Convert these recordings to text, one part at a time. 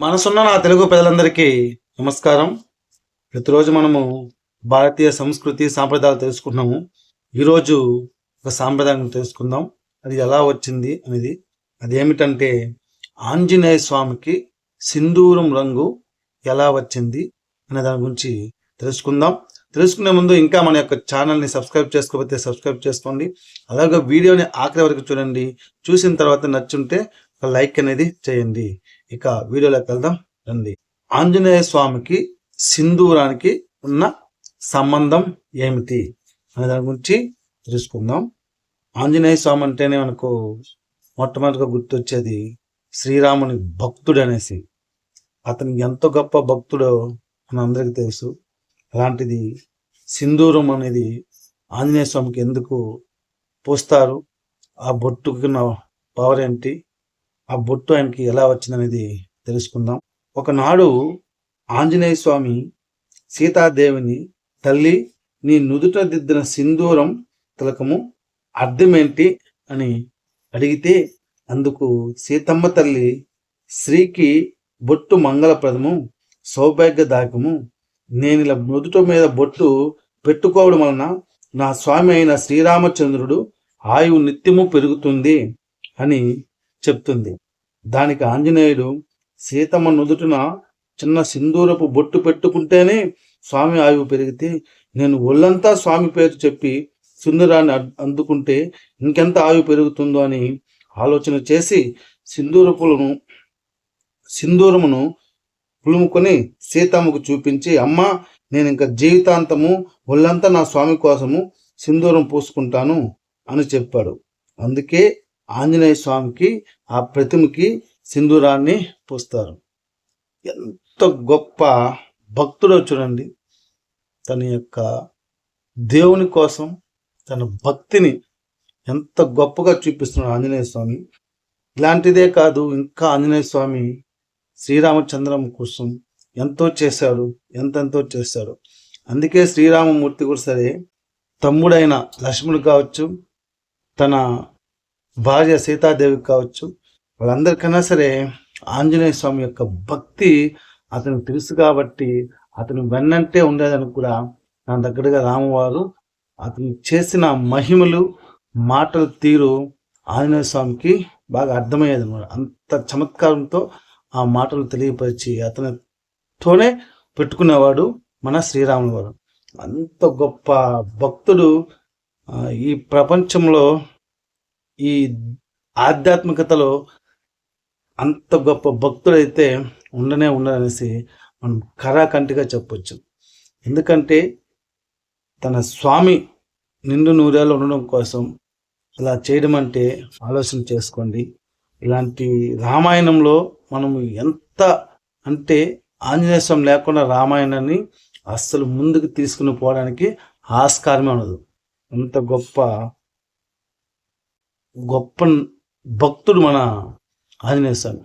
మనసున్న నా తెలుగు ప్రజలందరికీ నమస్కారం. ప్రతిరోజు మనము భారతీయ సంస్కృతి సాంప్రదాయాలు తెలుసుకుంటున్నాము. ఈరోజు ఒక సాంప్రదాయం తెలుసుకుందాం. అది ఎలా వచ్చింది అనేది. అది ఏమిటంటే ఆంజనేయ స్వామికి సింధూరం రంగు ఎలా వచ్చింది అనే దాని గురించి తెలుసుకుందాం. తెలుసుకునే ముందు ఇంకా మన యొక్క ఛానల్ని సబ్స్క్రైబ్ చేసుకోకపోతే సబ్స్క్రైబ్ చేసుకోండి. అలాగే వీడియోని ఆఖరి వరకు చూడండి. చూసిన తర్వాత నచ్చుంటే లైక్ అనేది చేయండి. ఇక వీడియోలోకి వెళ్దాం. రండి. ఆంజనేయ స్వామికి సింధూరానికి ఉన్న సంబంధం ఏమిటి? అనే దాని గురించి తెలుసుకుందాం. ఆంజనేయ స్వామి అంటేనే మనకు మొట్టమొదటిగా గుర్తొచ్చేది శ్రీరాముని భక్తుడు అనేసి. అతను ఎంత గొప్ప భక్తుడో మన అందరికీ తెలుసు. అలాంటిది సింధూరం అనేది ఆంజనేయ స్వామికి ఎందుకు పోస్తారు? ఆ బొట్టుకున్న పవర్ ఏంటి? ఆ బొట్టు ఆయనకి ఎలా వచ్చిందనేది తెలుసుకుందాం. ఒకనాడు ఆంజనేయ స్వామి సీతాదేవిని తల్లి నీ నుదుట దిద్దిన సింధూరం తిలకము అర్థమేంటి అని అడిగితే అందుకు సీతమ్మ తల్లి స్త్రీకి బొట్టు మంగళప్రదము సౌభాగ్యదాయకము నేను ఇలా నుదుట మీద బొట్టు పెట్టుకోవడం వలన నా స్వామి అయిన శ్రీరామచంద్రుడు ఆయువు నిత్యము పెరుగుతుంది అని చెప్తుంది. దానికి ఆంజనేయుడు సీతమ్మ నుదుటిన చిన్న సింధూరపు బొట్టు పెట్టుకుంటేనే స్వామి ఆయువు పెరిగితే నేను ఒళ్ళంతా స్వామి పేరు చెప్పి సింధూరాన్ని అందుకుంటే ఇంకెంత ఆయువు పెరుగుతుందో అని ఆలోచన చేసి సింధూరపులను సింధూరమును పులుముకొని సీతమ్మకు చూపించి అమ్మ నేను ఇంకా జీవితాంతము ఒళ్ళంతా నా స్వామి కోసము సింధూరం పూసుకుంటాను అని చెప్పాడు. అందుకే ఆంజనేయ స్వామికి ఆ ప్రతిమకి సింధూరాన్ని పూస్తారు. ఎంత గొప్ప భక్తుడో చూడండి. తన యొక్క దేవుని కోసం తన భక్తిని ఎంత గొప్పగా చూపిస్తున్నాడు ఆంజనేయ స్వామి. ఇలాంటిదే కాదు ఇంకా ఆంజనేయ స్వామి శ్రీరామచంద్రం కోసం ఎంతో చేశాడు ఎంతెంతో చేశాడు. అందుకే శ్రీరామమూర్తి కూడా సరే తమ్ముడైన లక్ష్మణుడు కావచ్చు తన భార్య సీతాదేవి కావచ్చు వాళ్ళందరికన్నా సరే ఆంజనేయ స్వామి యొక్క భక్తి అతనికి తెలుసు కాబట్టి అతను వెన్నంటే ఉండేదని కూడా నా దగ్గరగా రామవారు అతను చేసిన మహిమలు మాటల తీరు ఆంజనేయ స్వామికి బాగా అర్థమయ్యేది అనమాట. అంత చమత్కారంతో ఆ మాటలు తెలియపరిచి అతనితోనే పెట్టుకునేవాడు మన శ్రీరాములు వారు అంత గొప్ప భక్తుడు ఈ ప్రపంచంలో ఈ ఆధ్యాత్మికతలో అంత గొప్ప భక్తుడైతే ఉండనే ఉండదనేసి మనం కరాకంటిగా చెప్పొచ్చు. ఎందుకంటే తన స్వామి నిండు నూరేళ్ళు ఉండడం కోసం ఇలా చేయడం అంటే ఆలోచన చేసుకోండి. ఇలాంటి రామాయణంలో మనం ఎంత అంటే ఆంజనేయ స్వామి లేకుండా రామాయణాన్ని అస్సలు ముందుకు తీసుకుని పోవడానికి ఆస్కారమే ఉండదు. అంత గొప్ప గొప్ప భక్తుడు మన ఆంజనేయ స్వామి.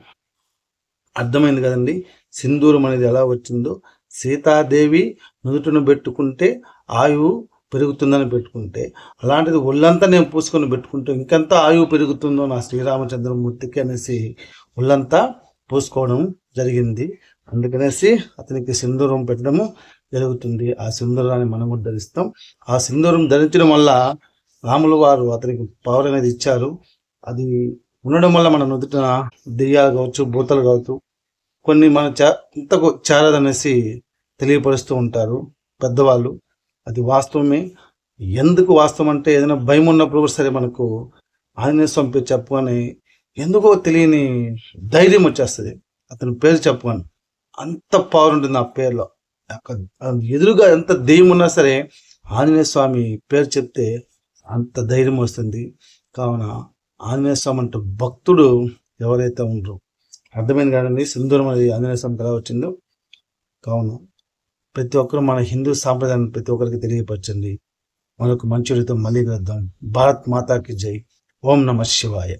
అర్థమైంది కదండి? సింధూరం అనేది ఎలా వచ్చిందో సీతాదేవి నుదుటను పెట్టుకుంటే ఆయువు పెరుగుతుందని పెట్టుకుంటే అలాంటిది ఒళ్ళంతా నేను పూసుకొని పెట్టుకుంటే ఇంకెంత ఆయువు పెరుగుతుందో నా శ్రీరామచంద్రమూర్తికి అనేసి ఒళ్ళంతా పూసుకోవడం జరిగింది. అందుకనేసి అతనికి సింధూరం పెట్టడము జరుగుతుంది. ఆ సింధూరాన్ని మనం కూడా ధరిస్తాం. ఆ సింధూరం ధరించడం వల్ల రాములు వారు అతనికి పవర్ అనేది ఇచ్చారు. అది ఉండడం వల్ల మన నుదుట దెయ్యాలు కావచ్చు భూతలు కావచ్చు కొన్ని మన చా ఇంతకు చేరదనేసి తెలియపరుస్తూ ఉంటారు పెద్దవాళ్ళు. అది వాస్తవమే. ఎందుకు వాస్తవం అంటే ఏదైనా భయం ఉన్నప్పుడు సరే మనకు ఆంజనేయ స్వామి పేరు చెప్పగానే ఎందుకో తెలియని ధైర్యం వచ్చేస్తుంది. అతని పేరు చెప్పగానే అంత పవర్ ఉంటుంది ఆ పేరులో. ఎదురుగా ఎంత దెయ్యం ఉన్నా సరే ఆంజనేయ స్వామి పేరు చెప్తే అంత ధైర్యం వస్తుంది. కావున ఆంజనేయ స్వామి అంటే భక్తుడు ఎవరైతే ఉండరు అర్థమైంది కాదండి సింధూరం అనేది ఆంజనేయ స్వామి ఎలా వచ్చిందో. కావున ప్రతి ఒక్కరు మన హిందూ సాంప్రదాయాన్ని ప్రతి ఒక్కరికి తెలియపరచండి. మనకు మంచి రీతం మళ్ళీ కలుద్దాం. భారత్ మాతాకి జై. ఓం నమ శివాయ.